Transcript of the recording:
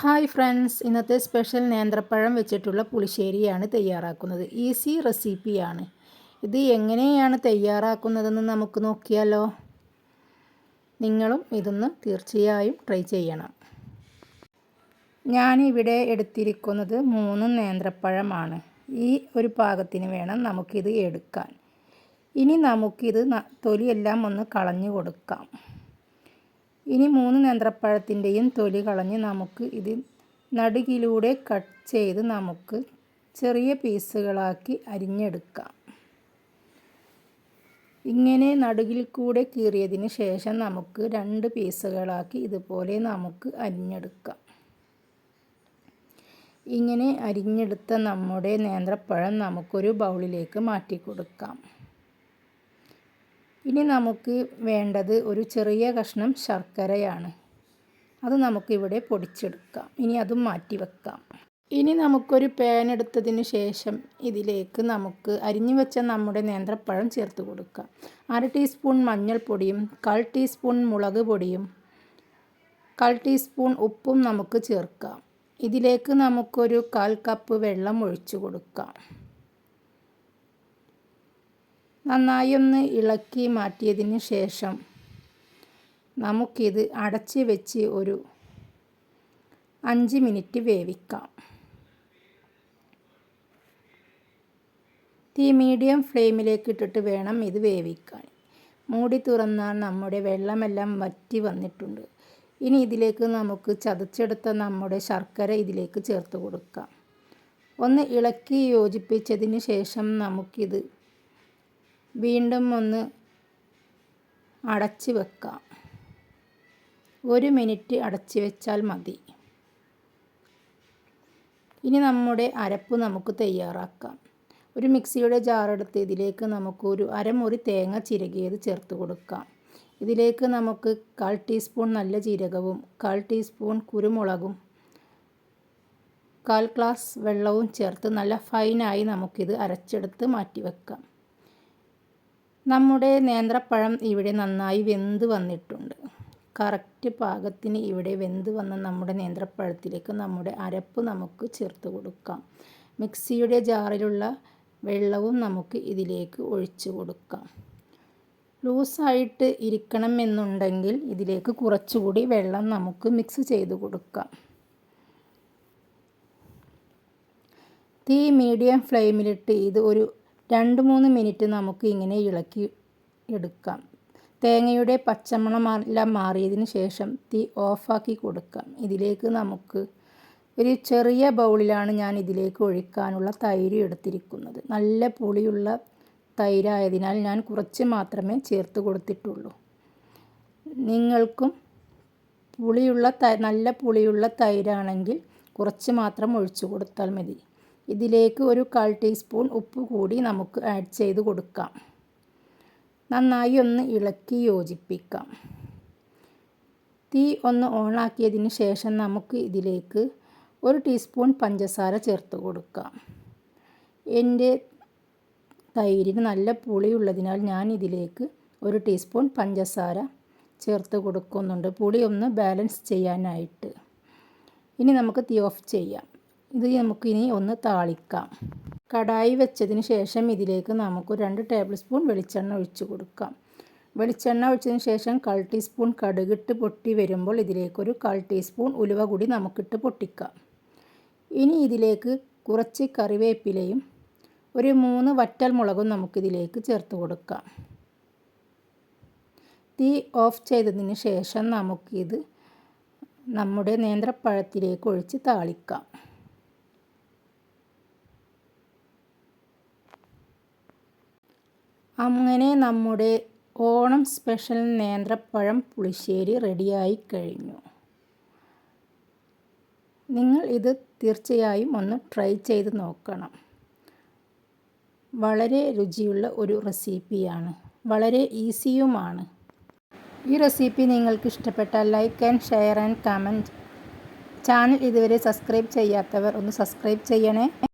Hi friends ഇന്നത്തെ special നേന്ത്രപ്പഴം വെച്ചിട്ടുള്ള പുളിശ്ശേരിയാണ് തയ്യാറാക്കുന്നത്. ഈസി റെസിപ്പിയാണ്. ഇത് എങ്ങനെയാണ് തയ്യാറാക്കുന്നതെന്ന് നമുക്ക് നോക്കിയാലോ? നിങ്ങളും ഇതൊന്ന് തീർച്ചയായും ട്രൈ ചെയ്യണം. ഞാനിവിടെ എടുത്തിരിക്കുന്നത് മൂന്ന് നേന്ത്രപ്പഴമാണ്. ഈ ഒരു പാകത്തിന് വേണം നമുക്കിത് എടുക്കാൻ. ഇനി നമുക്കിത് തൊലിയെല്ലാം ഒന്ന് കളഞ്ഞു കൊടുക്കാം. ഇനി മൂന്ന് നേന്ത്രപ്പഴത്തിന്റെയും തൊലി കളഞ്ഞ് നമുക്ക് ഇത് നടുകിലൂടെ കട്ട് ചെയ്ത് നമുക്ക് ചെറിയ പീസുകളാക്കി അരിഞ്ഞെടുക്കാം. ഇങ്ങനെ നടുകിൽ കൂടെ കീറിയതിന് ശേഷം നമുക്ക് രണ്ട് പീസുകളാക്കി ഇതുപോലെ നമുക്ക് അരിഞ്ഞെടുക്കാം. ഇങ്ങനെ അരിഞ്ഞെടുത്ത നമ്മുടെ നേന്ത്രപ്പഴം നമുക്കൊരു ബൗളിലേക്ക് മാറ്റി കൊടുക്കാം ഇനി നമുക്ക് വേണ്ടത് ഒരു ചെറിയ കഷ്ണം ശർക്കരയാണ്. അത് നമുക്കിവിടെ പൊടിച്ചെടുക്കാം. ഇനി അതും മാറ്റി വെക്കാം ഇനി നമുക്കൊരു പാൻ എടുത്തതിന് ശേഷം ഇതിലേക്ക് നമുക്ക് അരിഞ്ഞു വെച്ച നമ്മുടെ നേന്ത്രപ്പഴം ചേർത്ത് കൊടുക്കാം. അര ടീസ്പൂൺ മഞ്ഞൾപ്പൊടിയും കാൽ ടീസ്പൂൺ മുളക് പൊടിയും കാൽ ടീസ്പൂൺ ഉപ്പും നമുക്ക് ചേർക്കാം. ഇതിലേക്ക് നമുക്കൊരു കാൽ കപ്പ് വെള്ളം ഒഴിച്ചു കൊടുക്കാം. നന്നായി ഒന്ന് ഇളക്കി മാറ്റിയതിന് ശേഷം നമുക്കിത് അടച്ച് വെച്ച് ഒരു അഞ്ച് മിനിറ്റ് വേവിക്കാം. തീ മീഡിയം ഫ്ലെയിമിലേക്ക് ഇട്ടിട്ട് വേണം ഇത് വേവിക്കാൻ. മൂടി തുറന്നാൽ നമ്മുടെ വെള്ളമെല്ലാം വറ്റി വന്നിട്ടുണ്ട്. ഇനി ഇതിലേക്ക് നമുക്ക് ചതച്ചെടുത്ത നമ്മുടെ ശർക്കര ഇതിലേക്ക് ചേർത്ത് കൊടുക്കാം. ഒന്ന് ഇളക്കി യോജിപ്പിച്ചതിന് ശേഷം നമുക്കിത് വീണ്ടും ഒന്ന് അടച്ച് വെക്കാം. ഒരു മിനിറ്റ് അടച്ച് വെച്ചാൽ മതി. ഇനി നമ്മുടെ അരപ്പ് നമുക്ക് തയ്യാറാക്കാം. ഒരു മിക്സിയുടെ ജാറെടുത്ത് ഇതിലേക്ക് നമുക്കൊരു അരമുറി തേങ്ങ ചിരകിയത് ചേർത്ത് കൊടുക്കാം. ഇതിലേക്ക് നമുക്ക് കാൽ ടീസ്പൂൺ നല്ല ജീരകവും കാൽ ടീസ്പൂൺ കുരുമുളകും കാൽ ഗ്ലാസ് വെള്ളവും ചേർത്ത് നല്ല ഫൈനായി നമുക്കിത് അരച്ചെടുത്ത് മാറ്റി വെക്കാം. നമ്മുടെ നേന്ത്രപ്പഴം ഇവിടെ നന്നായി വെന്ത് വന്നിട്ടുണ്ട്. കറക്റ്റ് പാകത്തിന് ഇവിടെ വെന്ത് വന്ന നമ്മുടെ നേന്ത്രപ്പഴത്തിലേക്ക് നമ്മുടെ അരപ്പ് നമുക്ക് ചേർത്ത് കൊടുക്കാം. മിക്സിയുടെ ജാറിലുള്ള വെള്ളവും നമുക്ക് ഇതിലേക്ക് ഒഴിച്ചു കൊടുക്കാം. ലൂസായിട്ട് ഇരിക്കണം എന്നുണ്ടെങ്കിൽ ഇതിലേക്ക് കുറച്ചുകൂടി വെള്ളം നമുക്ക് മിക്സ് ചെയ്ത് കൊടുക്കാം. തീ മീഡിയം ഫ്ലെയിമിലിട്ട് ഇത് ഒരു രണ്ട് മൂന്ന് മിനിറ്റ് നമുക്ക് ഇങ്ങനെ ഇളക്കി എടുക്കാം. തേങ്ങയുടെ പച്ചമണം എല്ലാം മാറിയതിന് ശേഷം തീ ഓഫാക്കി കൊടുക്കാം. ഇതിലേക്ക് നമുക്ക് ഒരു ചെറിയ ബൗളിലാണ് ഞാൻ ഇതിലേക്ക് ഒഴിക്കാനുള്ള തൈര് എടുത്തിരിക്കുന്നത്. നല്ല പുളിയുള്ള തൈരായതിനാൽ ഞാൻ കുറച്ച് മാത്രമേ ചേർത്ത് കൊടുത്തിട്ടുള്ളൂ. നിങ്ങൾക്കും പുളിയുള്ള നല്ല പുളിയുള്ള തൈരാണെങ്കിൽ കുറച്ച് മാത്രം ഒഴിച്ചു കൊടുത്താൽ മതി. ഇതിലേക്ക് ഒരു കാൽ ടീസ്പൂൺ ഉപ്പ് കൂടി നമുക്ക് ആഡ് ചെയ്ത് കൊടുക്കാം. നന്നായി ഒന്ന് ഇളക്കി യോജിപ്പിക്കാം. തീ ഒന്ന് ഓണാക്കിയതിന് ശേഷം നമുക്ക് ഇതിലേക്ക് ഒരു ടീസ്പൂൺ പഞ്ചസാര ചേർത്ത് കൊടുക്കാം. എന്റെ തൈരിന് നല്ല പുളിയുള്ളതിനാൽ ഞാൻ ഇതിലേക്ക് ഒരു ടീസ്പൂൺ പഞ്ചസാര ചേർത്ത് കൊടുക്കുന്നുണ്ട്. പുളി ഒന്ന് ബാലൻസ് ചെയ്യാനായിട്ട്. ഇനി നമുക്ക് തീ ഓഫ് ചെയ്യാം. ഇത് നമുക്കിനി ഒന്ന് താളിക്കാം. കടായി വെച്ചതിന് ശേഷം ഇതിലേക്ക് നമുക്ക് രണ്ട് ടേബിൾ സ്പൂൺ വെളിച്ചെണ്ണ ഒഴിച്ചു കൊടുക്കാം. വെളിച്ചെണ്ണ ഒഴിച്ചതിന് ശേഷം കാൽ ടീസ്പൂൺ കടുകിട്ട് പൊട്ടി വരുമ്പോൾ ഇതിലേക്കൊരു കാൽ ടീസ്പൂൺ ഉലുവ കൂടി നമുക്കിട്ട് പൊട്ടിക്കാം. ഇനി ഇതിലേക്ക് കുറച്ച് കറിവേപ്പിലയും ഒരു മൂന്ന് വറ്റൽ മുളകും നമുക്കിതിലേക്ക് ചേർത്ത് കൊടുക്കാം. തീ ഓഫ് ചെയ്തതിന് ശേഷം നമുക്കിത് നമ്മുടെ നേന്ത്രപ്പഴത്തിലേക്ക് ഒഴിച്ച് താളിക്കാം. അങ്ങനെ നമ്മുടെ ഓണം സ്പെഷ്യൽ നേന്ത്രപ്പഴം പുളിശ്ശേരി റെഡിയായി കഴിഞ്ഞു. നിങ്ങൾ ഇത് തീർച്ചയായും ഒന്ന് ട്രൈ ചെയ്ത് നോക്കണം. വളരെ രുചിയുള്ള ഒരു റെസിപ്പിയാണ്. വളരെ ഈസിയുമാണ്. ഈ റെസിപ്പി നിങ്ങൾക്ക് ഇഷ്ടപ്പെട്ടാൽ like and share and comment. Channel ഇതുവരെ സബ്സ്ക്രൈബ് ചെയ്യാത്തവർ ഒന്ന് സബ്സ്ക്രൈബ് ചെയ്യണേ.